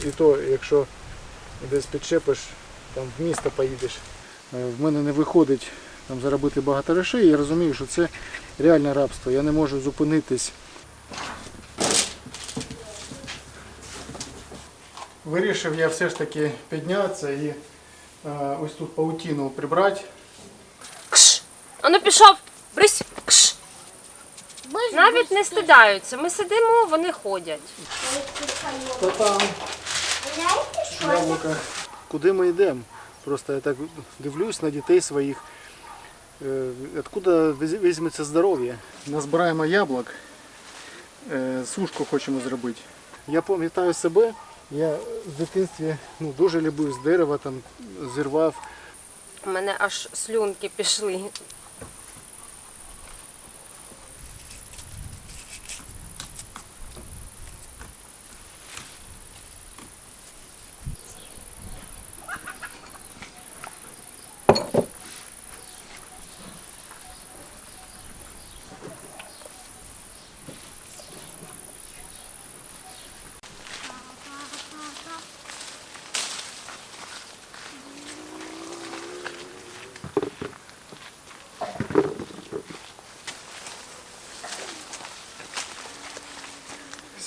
І то, якщо десь підчепиш, там в місто поїдеш. Е, В мене не виходить там заробити багато грошей, я розумію, що це реальне рабство. Я не можу зупинитись. Вирішив я все ж таки піднятися і е, ось тут паутину прибрати. Кш! Ану пішов! Брись! Кш! Навіть не стидаються. Ми сидимо, вони ходять. Та там? Яблука. Куди ми йдемо? Просто я так дивлюсь на дітей своїх. Е, Откуда візьметься здоров'я? Назбираємо яблук, е, сушку хочемо зробити. Я пам'ятаю себе, я в дитинстві ну, дуже любив з дерева, там, зірвав. У мене аж слюнки пішли.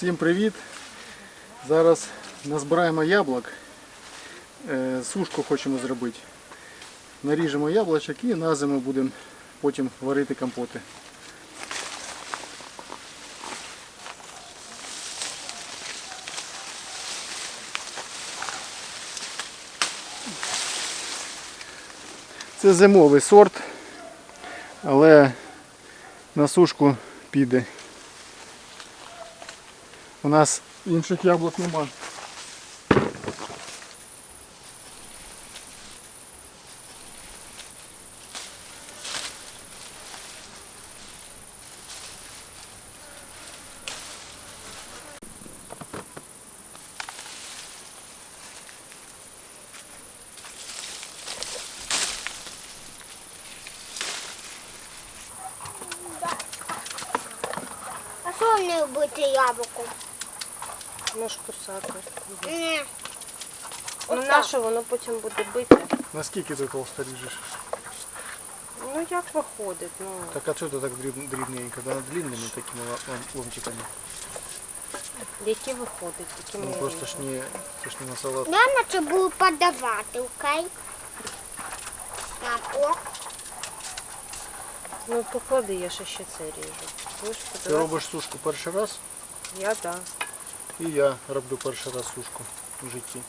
Всім привіт! Зараз назбираємо яблук, е, сушку хочемо зробити. Наріжемо яблучок і на зиму будемо потім варити компоти. Це зимовий сорт, але на сушку піде. У нас інших яблук нема. А що не робити яблуком? Можеш кусати. Ні. Ну Отак. на що воно потім буде бити? Наскільки ти толсто ріжеш? Ну як виходить? Ну, Так а чого ти так дріб- дрібненько? Да, длинними такими ла- лом- ломтиками. які виходять, які Ну ми просто ж не, це ж не на салат. Я наче буду подавати, окей? Так, о. Ну поклади, я ще ще це ріжу. Будеш Ти подавати? робиш сушку перший раз, Я да. І я роблю перший раз сушку в житті.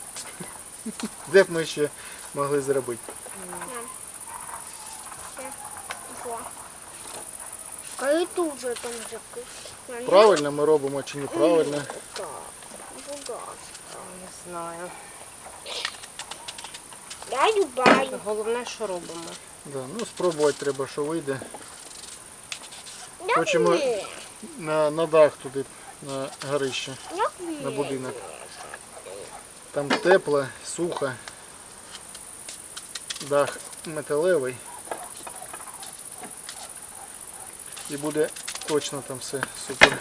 Де б ми ще могли зробити? О. Коли тут вже там закис. Правильно ми робимо чи неправильно? Так, будь ласка. Не знаю. Я любаю. Головне, що робимо. Да, ну спробувати треба, що вийде. Хочемо на, на дах туди, на горище, на будинок. Там тепло, сухо. Дах металевий. І буде точно там все супер.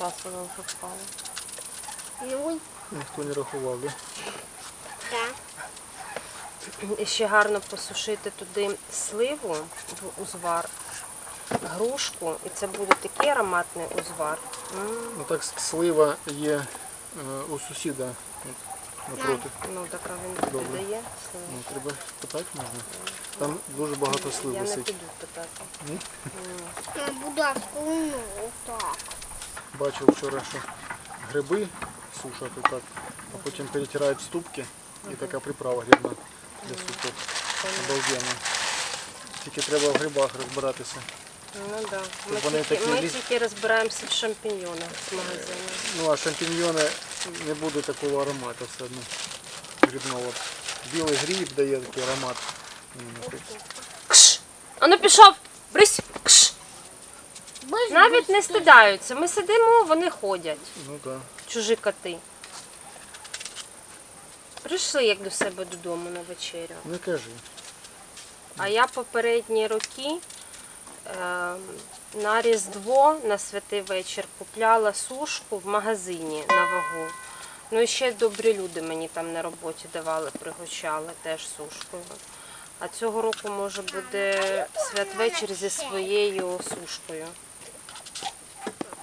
Раз воно вже впало. Ну, Ніхто не рахував, да? так. І ще гарно посушити туди сливу в узвар, грушку, і це буде такий ароматний узвар. М, Ну так слива є е, у сусіда от, напроти. Ну, так а він Добре. додає сливу. Ну, треба питати можна. Там дуже багато слив Я не висить. піду питати. Ні? Я буду ну, так. Бачив вчора, що гриби сушать отак, а потім перетирають в ступки і така приправа грибна для супу. Обалденно. Тільки треба в грибах розбиратися. Ну да. Ми, вони тільки, такі ми тільки розбираємося в шампіньйонах з магазину. Ну а шампіньйони не буде такого аромату все одно. Грибного. Білий гриб дає такий аромат. М, Кш! Ану пішов! Брись! Кш! Навіть не стидаються. Ми сидимо, вони ходять. Ну так. Чужі коти. Прийшли як до себе додому на вечерю. Не кажи. А я попередні роки е, на Різдво, на святий вечір, купляла сушку в магазині на вагу. Ну і ще добрі люди мені там на роботі давали, пригощали теж сушкою. А цього року може буде святвечір зі своєю сушкою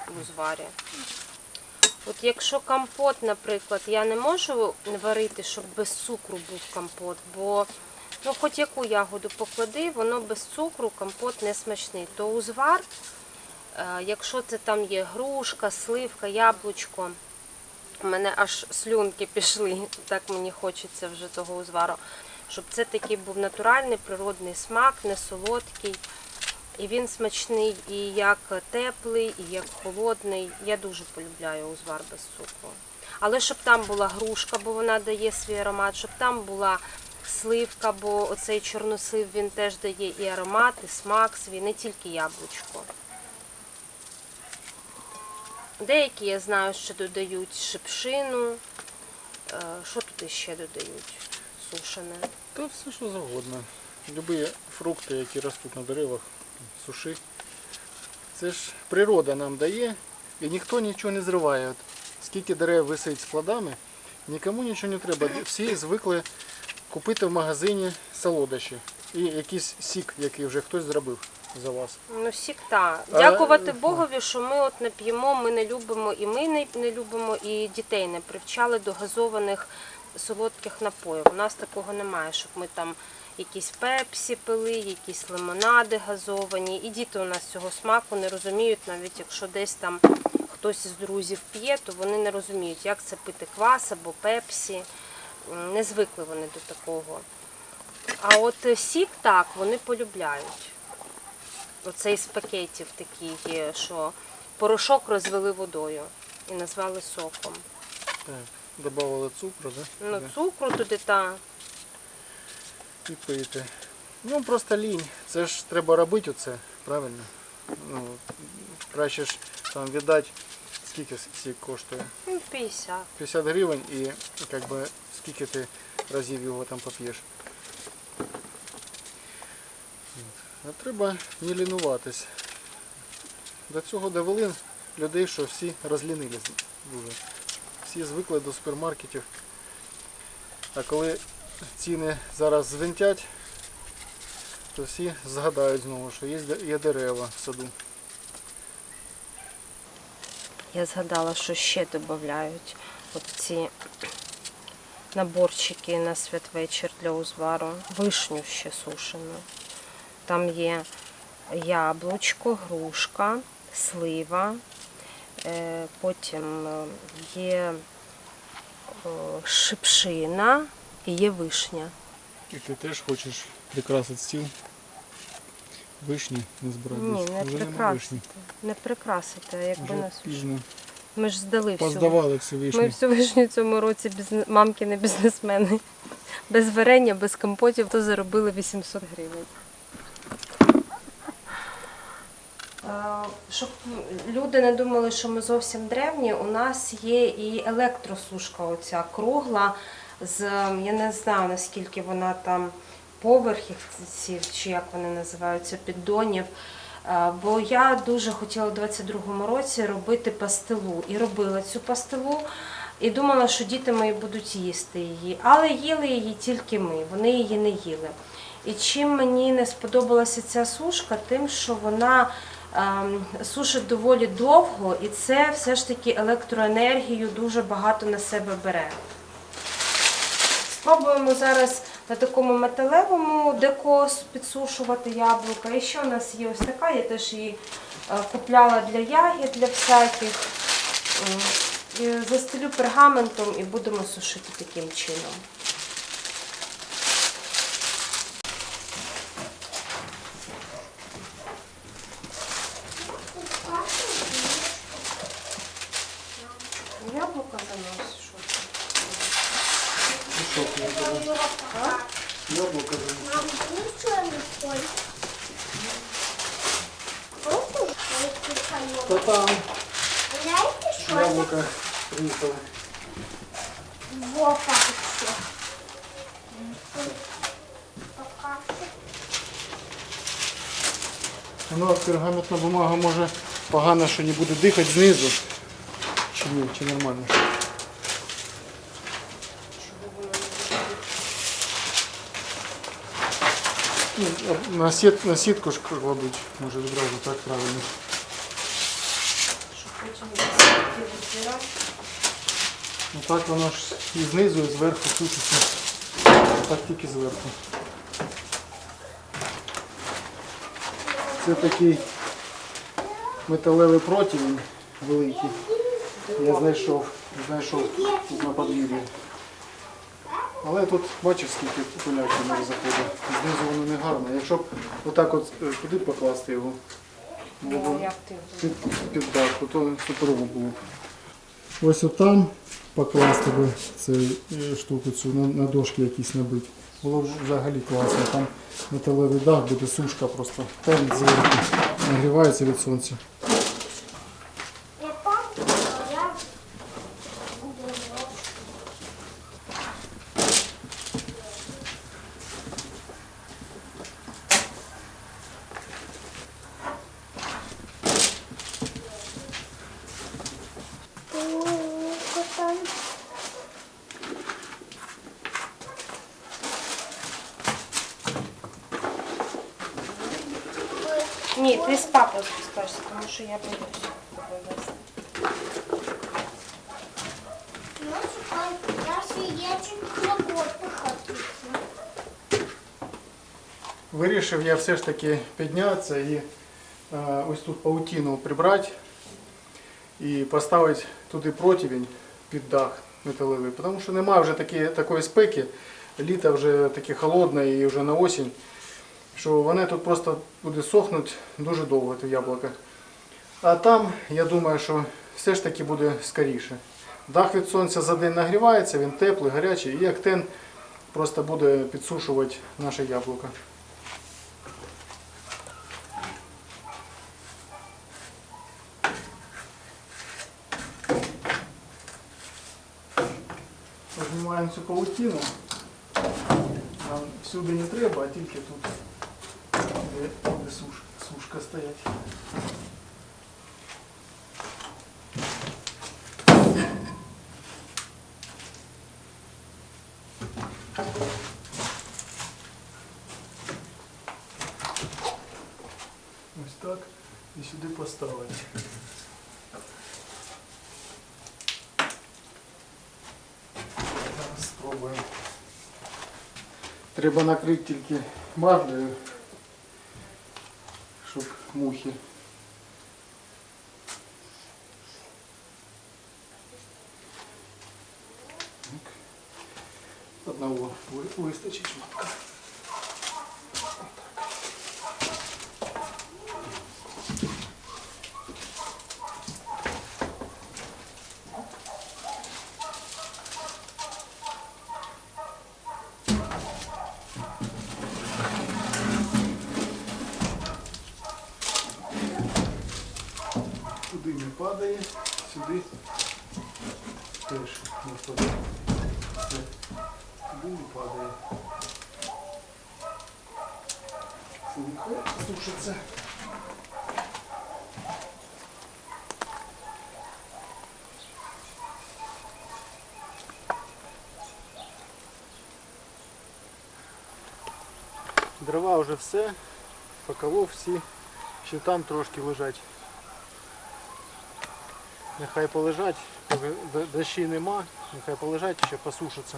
в узварі. От якщо компот, наприклад, я не можу варити, щоб без цукру був компот, бо ну, хоч яку ягоду поклади, воно без цукру компот не смачний. То узвар, е, якщо це там є грушка, сливка, яблучко, у мене аж слюнки пішли, так мені хочеться вже того узвару, щоб це такий був натуральний природний смак, не солодкий. І він смачний і як теплий, і як холодний. Я дуже полюбляю узвар без цукру. Але щоб там була грушка, бо вона дає свій аромат, щоб там була сливка, бо оцей чорнослив він теж дає і аромат, і смак свій, не тільки яблучко. Деякі я знаю, що додають шипшину. Е, Що тут ще додають? Сушене. Та все що завгодно. Любі фрукти, які ростуть на деревах, суши. Це ж природа нам дає, і ніхто нічого не зриває. От скільки дерев висить з плодами, нікому нічого не треба. Всі звикли купити в магазині солодощі і якийсь сік, який вже хтось зробив за вас. Ну, сік та. Дякувати е, Богові, що ми от не п'ємо, ми не любимо, і ми не, не любимо, і дітей не привчали до газованих солодких напоїв. У нас такого немає, щоб ми там якісь пепсі пили, якісь лимонади газовані. І діти у нас цього смаку не розуміють, навіть якщо десь там хтось із друзів п'є, то вони не розуміють, як це пити квас або пепсі. Не звикли вони до такого. А от е, сік так, вони полюбляють. Оцей з пакетів такий, є, що порошок розвели водою і назвали соком. Так, додавали цукру, да? Ну, цукру туди та. Пити. Ну просто лінь. Це ж треба робити оце, правильно? Ну, краще ж там віддати, скільки сік коштує. Ну, 50. 50 гривень і як би, скільки ти разів його там поп'єш. А треба не лінуватись. До цього довели людей, що всі розлінились дуже. Всі звикли до супермаркетів. А коли ціни зараз звинтять, то всі згадають знову, що є, дерева в саду. Я згадала, що ще додають от ці наборчики на святвечір для узвару. Вишню ще сушену. Там є яблучко, грушка, слива, е, потім е, є е, шипшина і є вишня. І ти теж хочеш прикрасити стіл? Вишні не збирати. Ні, не Вже нема прикрасити. вишні. Не прикрасити, а якби Вже нас. пізно. Ми ж здали всю. Поздавали всю вишню. Ми всю вишню цьому році бізнес... мамкини бізнесмени. Без варення, без компотів, то заробили 800 гривень. Е, Щоб люди не думали, що ми зовсім древні, у нас є і електросушка оця кругла з, я не знаю наскільки вона там поверхів чи як вони називаються, піддонів. Е, Бо я дуже хотіла у 22-му році робити пастилу. І робила цю пастилу. І думала, що діти мої будуть їсти її. Але їли її тільки ми, вони її не їли. І чим мені не сподобалася ця сушка, тим, що вона ем, сушить доволі довго, і це все ж таки електроенергію дуже багато на себе бере. Спробуємо зараз на такому металевому деко підсушувати яблука. І ще у нас є ось така, я теж її е, купляла для ягід, для всяких. І Застелю пергаментом і будемо сушити таким чином. Яблука заносиш. Яблоко Мам, ничего там? Знаете, что Яблоко принесло. Вот так все. Ну, пергаментна бумага може погано, що не буде дихати знизу. Чи ні, чи нормально? На, сіт, на сітку ж кладуть, може відразу так правильно. Ну так воно ж і знизу, і зверху сушиться. Так тільки зверху. Це такий металевий противень великий. Я знайшов, знайшов тут на подвір'ї. Але тут бачиш, скільки пилячки не заходить. Знизу воно не гарно. Якщо б отак от е, туди покласти його, було б під, під дах, то суперово було б. Ось отам покласти би цю е, штуку цю на, на дошки якісь набити. Було б взагалі класно. Там металевий дах буде сушка просто. Там нагрівається від сонця. Я пам'ятаю, я буду там. Ні, ти з папою спускаєшся, тому що я боюсь. тебе вести. Ну, чекай, я ще є чим роботи хотіти. Вирішив я все ж таки піднятися і е, ось тут паутину прибрати і поставити туди противень під дах металевий, тому що немає вже такі, такої спеки, літо вже таке холодне і вже на осінь, що вони тут просто буде сохнути дуже довго, те яблука. А там, я думаю, що все ж таки буде скоріше. Дах від сонця за день нагрівається, він теплий, гарячий, і актен просто буде підсушувати наше яблуко. Знімаємо цю паутину. Нам всюди не треба, а тільки тут, де, де суш, сушка стоять. Ось так і сюди поставити. Треба накрити тільки марлею, щоб мухи. Одного ви- вистачить шматка. Туди не падає, сюди теж не впаде. Все. Туди не падає. Це сушиться. Дрова вже все, поколов всі, ще там трошки лежать. Нехай полежать, дощі нема, нехай полежать, ще посушаться.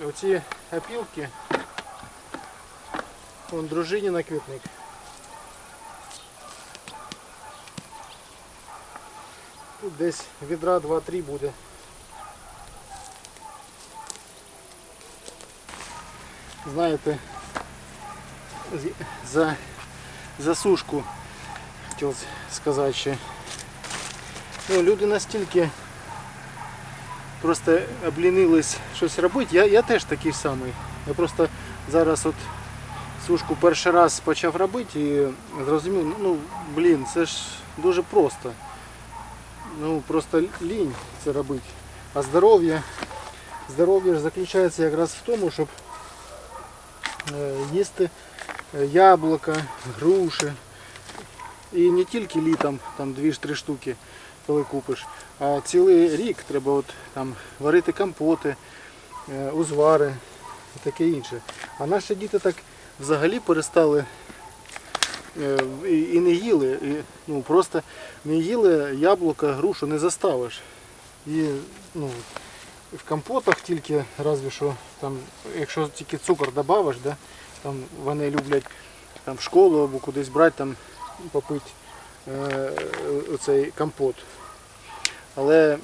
Оці опілки, вон дружині на квітник. Тут десь відра 2-3 буде. Знаєте, за, за сушку хотів сказати ще. Ну, люди настільки просто облінились щось робити. Я, я теж такий самий. Я просто зараз от сушку перший раз почав робити і зрозумів, ну, блін, це ж дуже просто. Ну просто лінь це робити. А здоров'я, здоров'я ж заключається якраз в тому, щоб е, їсти е, яблука, груші, І не тільки літом, там 2-3 штуки, коли купиш, а цілий рік треба от, там, варити компоти, е, узвари і таке інше. А наші діти так взагалі перестали е, і, не їли. І, ну, просто не їли яблука, грушу не заставиш. І ну, в компотах тільки разве що, там, якщо тільки цукор додавиш, да, там вони люблять там, в школу або кудись брати, там, попити е, оцей компот. Але,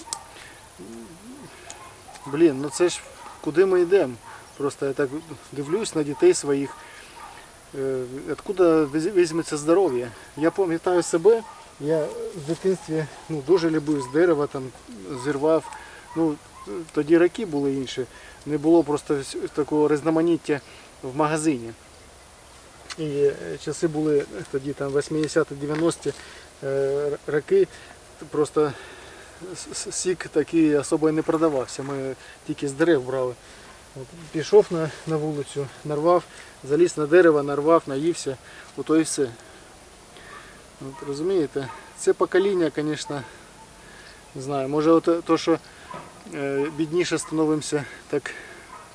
блін, ну це ж куди ми йдемо? Просто я так дивлюсь на дітей своїх. Е, Откуда візьметься здоров'я? Я пам'ятаю себе, я в дитинстві ну, дуже любив з дерева, там, зірвав. Ну, тоді роки були інші. Не було просто такого різноманіття в магазині. І е, часи були тоді там 80-90 е, роки. Просто сік такий особо не продавався. Ми тільки з дерев брали. От, пішов на, на вулицю, нарвав, заліз на дерево, нарвав, наївся, ото і все. От, розумієте? Це покоління, звісно, не знаю, може от, то, що е, бідніше становимося, так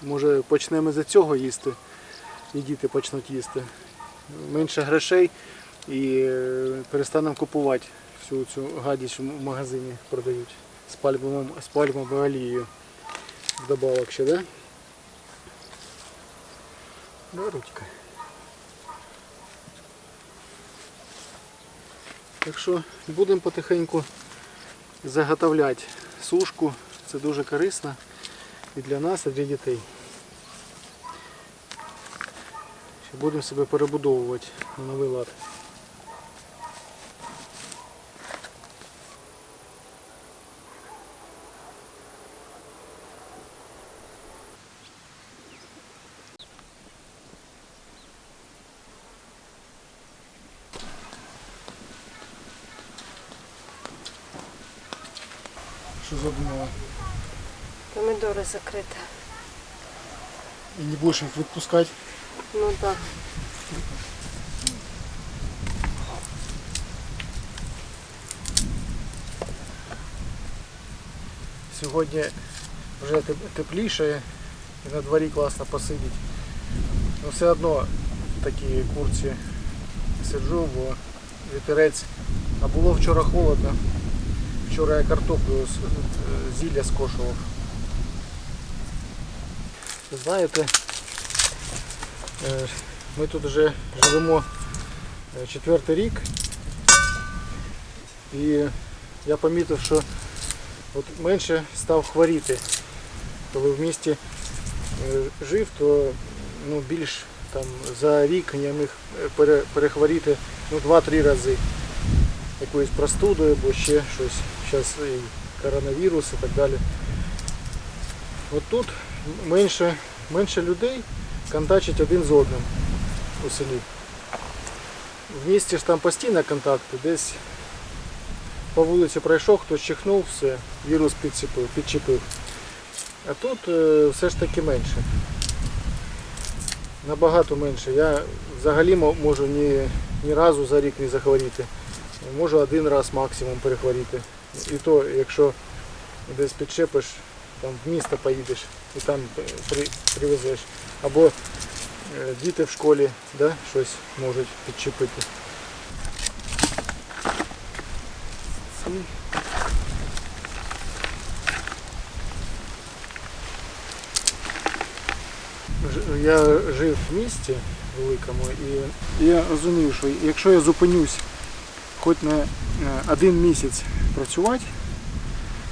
може почнемо за цього їсти, і діти почнуть їсти. Менше грошей і е, перестанемо купувати всю цю гадість, в магазині продають з пальмовим, з пальмовою олією. Вдобавок ще, да? Да, ручка. Так що будемо потихеньку заготовляти сушку. Це дуже корисно і для нас, і для дітей. Будемо себе перебудовувати на новий лад. Що задумала? Помідори закриті. І не будеш їх відпускати. Ну так. Сьогодні вже теп- тепліше і на дворі класно посидіти. Ну все одно в такій курці сиджу, бо вітерець. А було вчора холодно. Вчора я картоплю е, зілля скошував. Знаєте, е, ми тут вже живемо е, четвертий рік. І я помітив, що от менше став хворіти. Коли в місті жив, то ну, більш там, за рік я міг перехворіти ну, 2-3 рази якоюсь простудою або ще щось. Зараз і коронавірус і так далі. От тут менше, менше людей контактить один з одним у селі. В місті ж там постійно контакти, десь по вулиці пройшов, хтось чихнув, все, вірус підчепив. підчепив. А тут е, все ж таки менше. Набагато менше. Я взагалі можу ні, ні разу за рік не захворіти. Можу один раз максимум перехворіти. І то, якщо десь підчепиш, там в місто поїдеш і там привезеш. Або е, діти в школі да, щось можуть підчепити. Я жив в місті великому і я розумів, що якщо я зупинюсь хоч на е, один місяць працювати,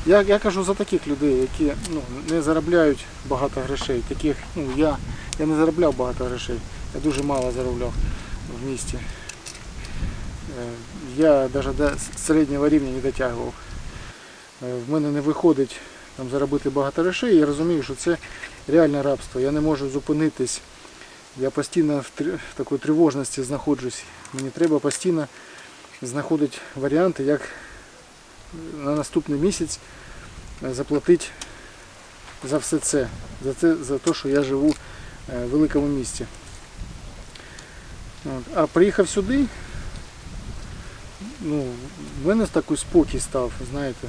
я, я кажу за таких людей, які ну, не заробляють багато грошей. Таких, ну, я, я не заробляв багато грошей, я дуже мало заробляв в місті. Е, Я навіть до середнього рівня не дотягував. Е, В мене не виходить там, заробити багато грошей, я розумію, що це реальне рабство. Я не можу зупинитись. Я постійно в, такій тривожності знаходжусь. Мені треба постійно знаходити варіанти, як на наступний місяць е, заплатити за все це, за це, за те, що я живу е, в великому місті. А приїхав сюди, ну, в мене такий спокій став, знаєте.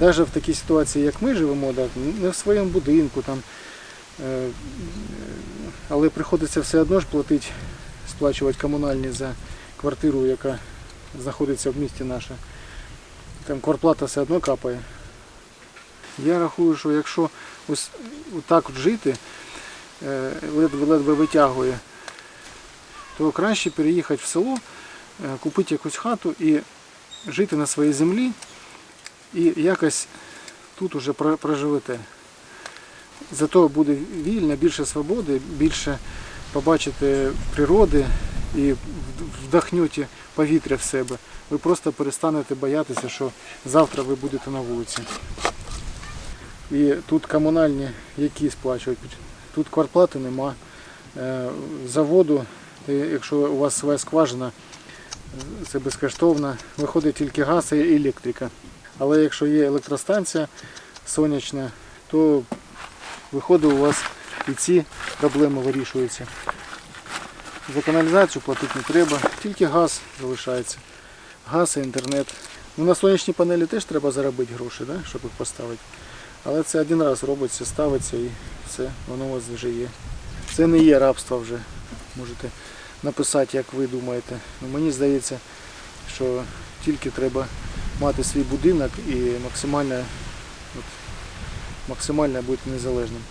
Навіть в такій ситуації, як ми живемо, да, не в своєму будинку, там, е, але приходиться все одно ж платити, сплачувати комунальні за квартиру, яка знаходиться в місті наше. Там квартплата все одно капає. Я рахую, що якщо ось так от жити, е, ледве-ледве витягує, то краще переїхати в село, е, купити якусь хату і жити на своїй землі і якось тут уже про- проживете. Зато буде вільно, більше свободи, більше побачите природи і вдохнете повітря в себе. Ви просто перестанете боятися, що завтра ви будете на вулиці. І тут комунальні які сплачують. Тут квартплати нема. Е, За воду, е, якщо у вас своя скважина, е, це безкоштовно. Виходить тільки газ і електрика. Але якщо є електростанція сонячна, то виходить у вас і ці проблеми вирішуються. За каналізацію платити не треба, тільки газ залишається. Газ і інтернет. Ну, на сонячні панелі теж треба заробити гроші, да, щоб їх поставити. Але це один раз робиться, ставиться і все, воно у вас вже є. Це не є рабство вже. Можете написати, як ви думаєте. Ну, мені здається, що тільки треба мати свій будинок і максимально, от, максимально бути незалежним.